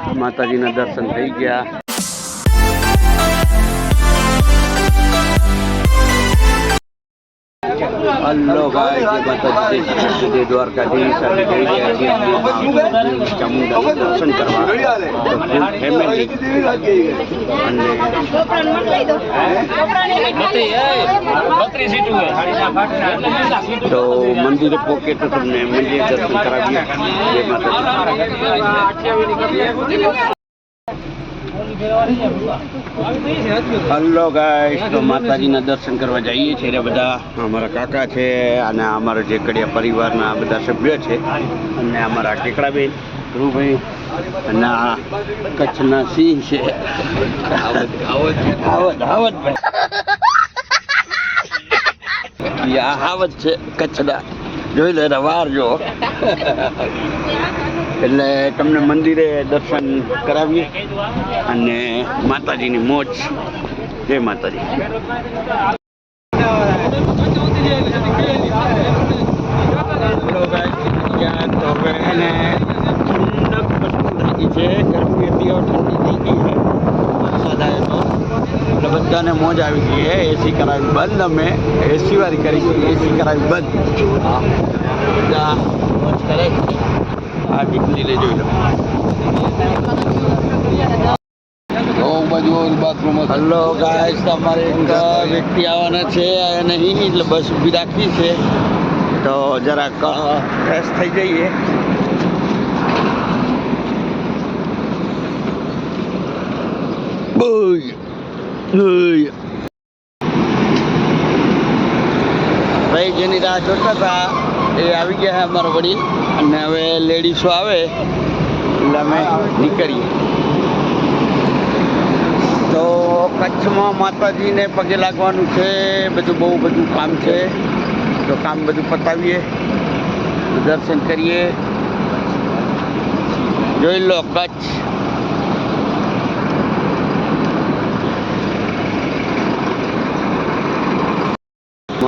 માતાજીના દર્શન થઈ ગયા. હલો ભાઈ જય માતાજી જય શ્રી જય દ્વારકાધીશ. આજે જઈ રહ્યા છીએ ચામુંડા દર્શન કરવા. અને તો મંદિરે પોકે તો તમને મંદિર દર્શન કરાવીએ. જય માતાજી. હલો ગાઈસ તો માતાજીના દર્શન કરવા જઈએ છીએ રે બધા. અમારા કાકા છે અને અમારા જે કડિયા પરિવારના બધા સભ્યો છે અને અમારા કેકડાબેન ધ્રુવભાઈ અને કચ્છના સિંહ છે. આવત આવત. ભાઈ આ હાવત છે, કચ્છના. જોઈ લે વાર જો. એટલે તમને મંદિરે દર્શન કરાવીએ. અને માતાજીની મોજ. જય માતાજી. છે ગરમી હતી હવે ઠંડી થઈ ગઈ છે વરસાદ આવ્યો તો એટલે બધાને મોજ આવી ગઈ એસી કરાવી બંધ અમે. એસી વાળી કરી એસી કરાવી બંધ. હા. આ દીકરીને જોઈ લો. હલો ગાઈસ તમારે એક વ્યક્તિ આવવાના છે નહીં એટલે બસ ઊભી રાખી છે. તો જરાક ફ્રેશ થઈ જઈએ. બોય ભાઈ, જેની રાહ જોતા હતા, એ આવી ગયા છે અમારા વડીલ. અને હવે લેડીઝો આવે, એટલે અમે નીકળીએ. તો કચ્છમાં માતાજીને પગે લાગવાનું છે, બધું બહુ બધું કામ છે. તો કામ બધું પતાવીએ, દર્શન કરીએ. જોઈ લો કચ્છ.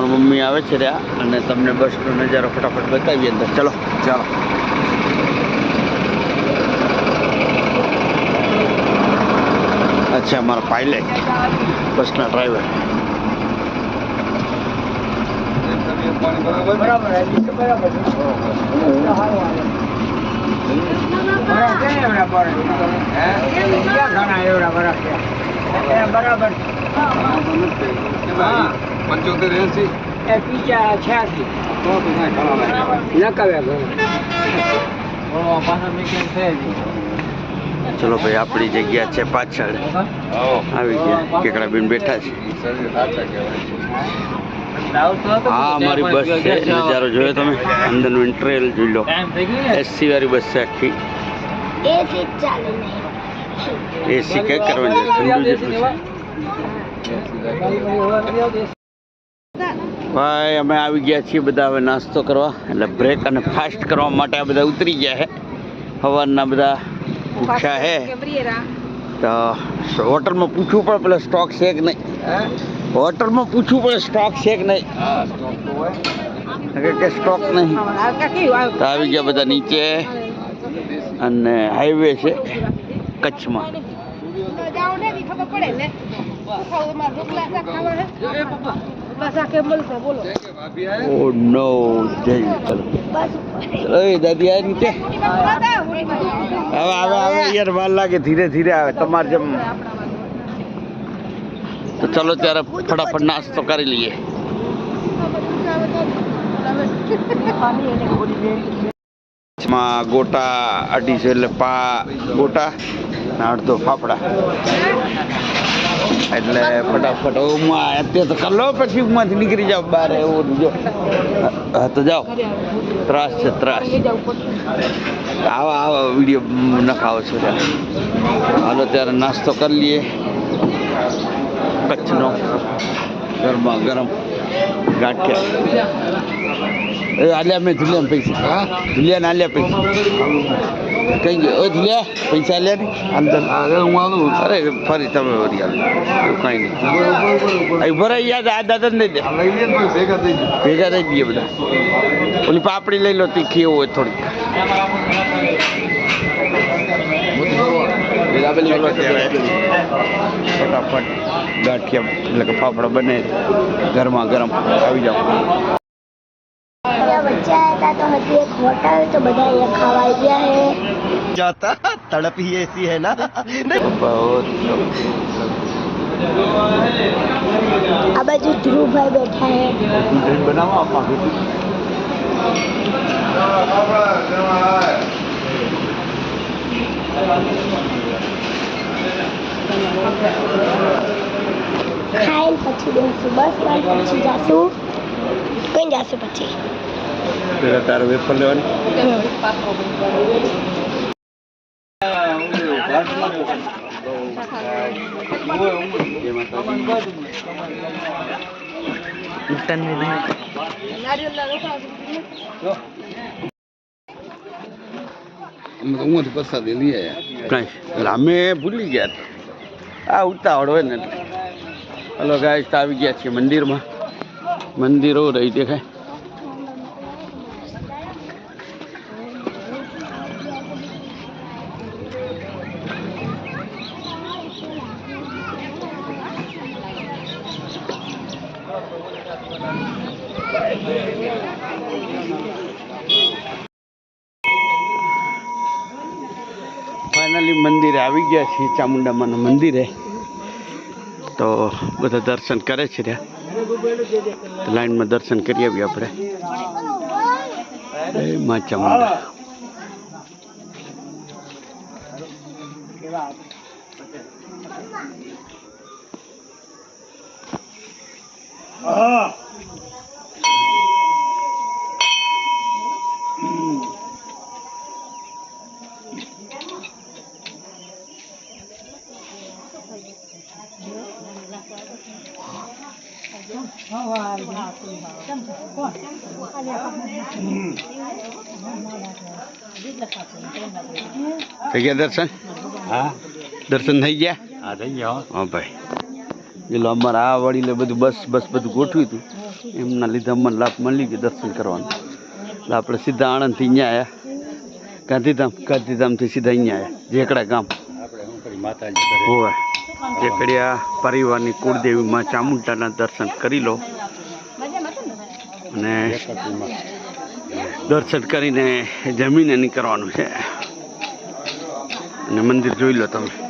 મારી મમ્મી આવે છે રહ્યા અને તમને બસનો નજારો ફટાફટ બતાવીએ અંદર. ચલો. ચાલો. અચ્છા અમારા પાયલટ બસના ડ્રાઈવર બરાબર. પંચોતેર એસી છ્યાસી ચલો ભાઈ આપણી જગ્યા છે પાછળ આવી ગયા કેકડાબેન બેઠા છે હા અમારી બસ છે નજારો જોયો તમે અંદરનું ઇન્ટરેલ જોઈ લો એસી વાળી બસ છે આખી એસી કઈ કરવાની ઠંડુ જેટલું છે ભાઈ અમે આવી ગયા છીએ બધા હવે નાસ્તો કરવા એટલે બ્રેક અને ફાસ્ટ કરવા માટે આ બધા ઉતરી ગયા છે સવારના બધા ભૂખ્યા હે. તો હોટલમાં પૂછવું પડે પેલા સ્ટોક છે કે નહીં? હોટલમાં પૂછવું પડે સ્ટોક છે કે નહીં? કે સ્ટોક નહીં? તો આવી ગયા બધા નીચે. અને હાઈવે છે કચ્છમાં. ખબર પડે ને. યાર વાર લાગે, ધીરે ધીરે આવે, તમારે જેમ. તો ચલો, ત્યારે ફટાફટ નાસ્તો કરી લઈએ. ગોટા, અઢીસો એટલે પા, ગોટા અડધો ફાફડા. એટલે ફટાફટ હું અત્યારે કલો પછી માંથી નીકળી જાવ બહાર એવું જો. હા, તો જાઓ. ત્રાસ છે, ત્રાસ. આવા આવા, વીડિયો નખાવો છો. હાલો, ત્યારે નાસ્તો કરી લઈએ. કચ્છનો ગરમા ગરમ ગાંઠિયા. એ આલ્યા મેં જુલિયાને પૈસા. ધુલિયાને આલ્યા પૈસા. કઈ ગયો ધુલિયા પૈસા આલ્યા ને. અંદર હું આવું. અરે, ફરી તમે વળી આલો એવું કાંઈ નહીં અહીં ભરાઈ યાદ આ દાદા ને દે. લે ભેગા થઈ જઈએ બધા. ઓલી પાપડી લઈ લો, તીખી હોય થોડી મોતી દાબેલી વાળો ત્યારે ફટાફટ ગાંઠિયા, એટલે કે ફાફડા બને ગરમા ગરમ, આવી જાઓ. बच्चा आया था तो हटी एक होटल तो બધા અહીંયા ખાવા ગયા है जाता तड़प ही ऐसी है ना बहुत આ બાજુ ધ્રુવભાઈ બેઠા है બનાવો આપવા ખાઈને પછી બેસું બસ પણ પછી જાશું કઈ જાશું પછી. પેલા તારો વેફર લેવાની? અમે પ્રસાદી લઈ આવ્યા કાંઈ એટલે અમે ભૂલી ગયા. આ ઉતાવળ હોય ને હલો ગાય આવી ગયા છીએ મંદિરમાં. મંદિરો રહી દેખાય. ફાઇનલી મંદિરે આવી ગયા છીએ ચામુંડામાના મંદિરે. તો બધા દર્શન કરે છે ત્યાં. લાઈનમાં દર્શન કરી આવીએ આપણે. મા ચામુંડા થઈ ગયા દર્શન? હા. દર્શન થઈ ગયા? હા થઈ ગયા હા. ભાઈ. પેલો અમારે આ વળીને બધું બસ બસ બધું ગોઠવ્યું હતું. એમના લીધે અમને લાભ મળી ગયો દર્શન કરવાનો. એટલે આપણે સીધા આણંદથી અહીંયા આવ્યા. ગાંધીધામ ગાંધીધામથી સીધા અહીંયા આવ્યા. જેકડા ગામ. આપણે માતાજી હોવે. જેકડિયા પરિવારની કુળદેવી માં ચામુંડાના દર્શન કરી લો. અને દર્શન કરીને જમીને નીકળવાનું છે. અને મંદિર જોઈ લો તમે.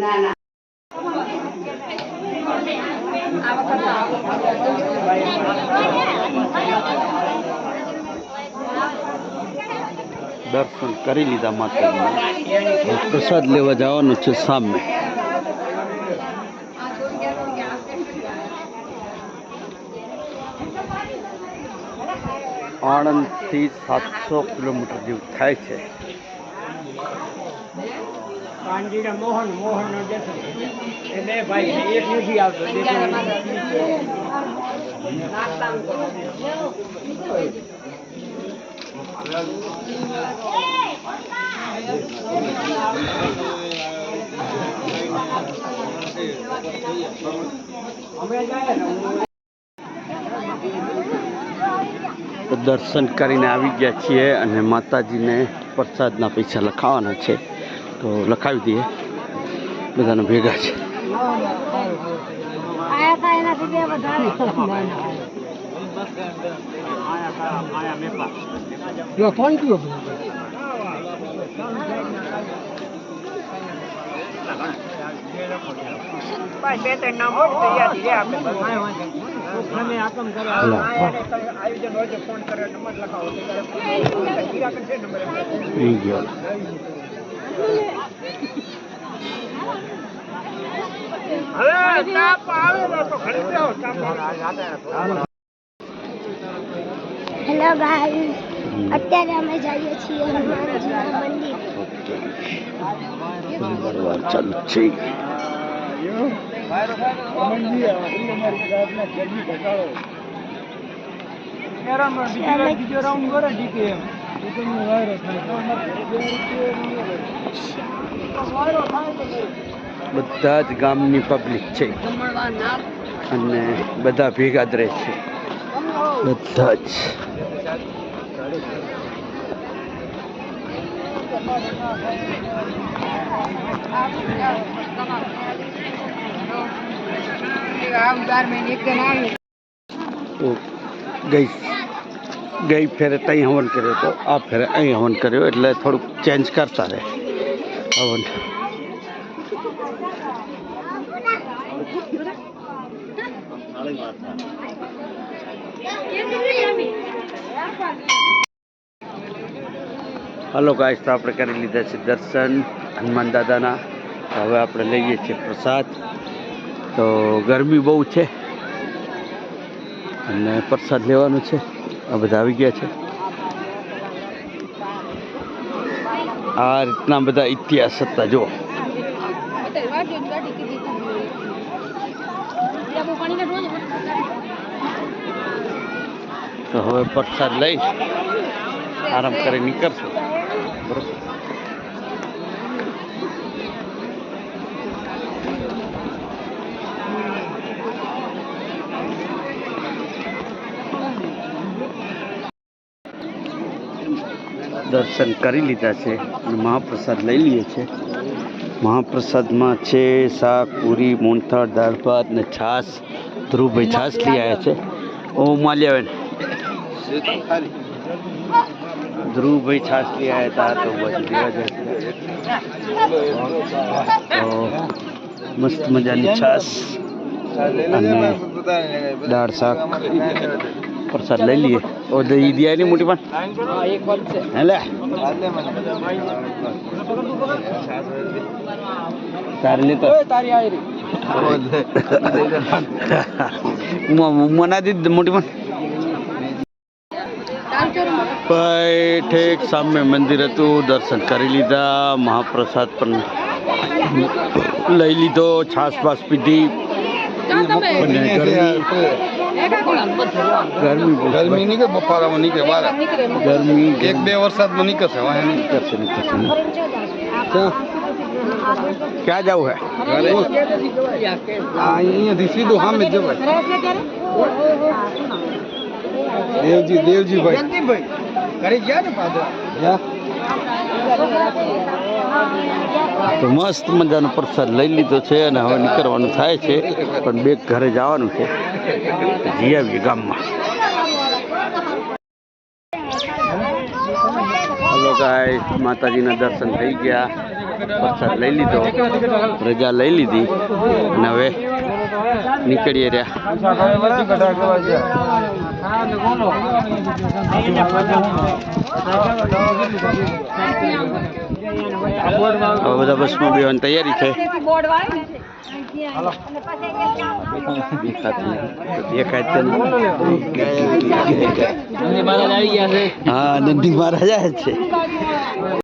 ના દર્શન કરી લીધા માતાજીના. પ્રસાદ લેવા જવાનું છે સામે. આણંદથી સાતસો કિલોમીટર જેવું થાય છે. મોહન મોહન દર્શન કરીને આવી ગયા છીએ અને માતાજીને પ્રસાદના પૈસા લખાવાના છે. તો લખાવી દઈએ. બધાને ભેગા છે. આયા છે નંબર થઈ ગયો હવે તાપ આવેલો તો ઘરે તાપ આવે. હેલો ગાઈસ અત્યારે અમે જઈએ છીએ હનુમાનજીના બધા જ ગામની પબ્લિક છે. અને બધા ભેગા જ છે. બધા જ. તો ગઈ ગઈ ફેરે ત્યાં હવન કર્યો તો આ ફેરે અહીં હવન કર્યો એટલે થોડુંક ચેન્જ કરતા રહે હવન હલો ગાઈસ તો આપણે કરી લીધા છે દર્શન હનુમાન દાદાના. હવે આપણે લઈએ છીએ પ્રસાદ. તો ગરમી બહુ છે અને પ્રસાદ લેવાનો છે. આ બધા આવી ગયા છે. આ રીતના બધા ઇતિહાસ હતા જો તો હવે પ્રસાદ લઈ આરામ કરી નીકળશું બરોબર દર્શન કરી લીધા છે અને મહાપ્રસાદ લઈ લઈએ છીએ. મહાપ્રસાદમાં છે શાક, પૂરી, મોહનથાળ, દાળ ભાત ને છાશ. ધ્રુવભાઈ છાશ લઈ આવ્યા છે. ઓ, માલ્યાબેન. ધ્રુવભાઈ છાશ લઈ આવ્યા હતા. તો બધું લેવા તો મસ્ત મજાની છાશ. અને દાળ શાક. પ્રસાદ લઈ લઈએ. ઓ દહીં દિયા ની મોટી પણ હેલે. તારે લેતો મના દીધ મોટી પણ ભાઈ ઠેક સામે મંદિર હતું દર્શન કરી લીધા મહાપ્રસાદ પણ લઈ લીધો છાસ પાસ પીધી. ગરમી ગરમી નીકળે બફારામાં નીકળે બહાર ગરમી એક બે વરસાદમાં નીકળશે વાહે નીકળશે નીકળશે ક્યાં જવું હે? આ અહીંયાથી સીધું સામે જવાય. દેવજી દેવજી ભાઈ ઘરે ગયા ને પાછા? તો મસ્ત મજાનો પ્રસાદ લઈ લીધો છે અને હવે નીકળવાનું થાય છે પણ બે ઘરે જવાનું છે. જઈ આવીએ ગામમાં. હલો ગાય, માતાજીના દર્શન થઈ ગયા. પ્રસાદ લઈ લીધો, રજા લઈ લીધી, અને હવે નીકળીએ રહ્યા. હવે બધા બસમાં બેવાની તૈયારી છે દેખાતું. હા નંદી મહારાજ છે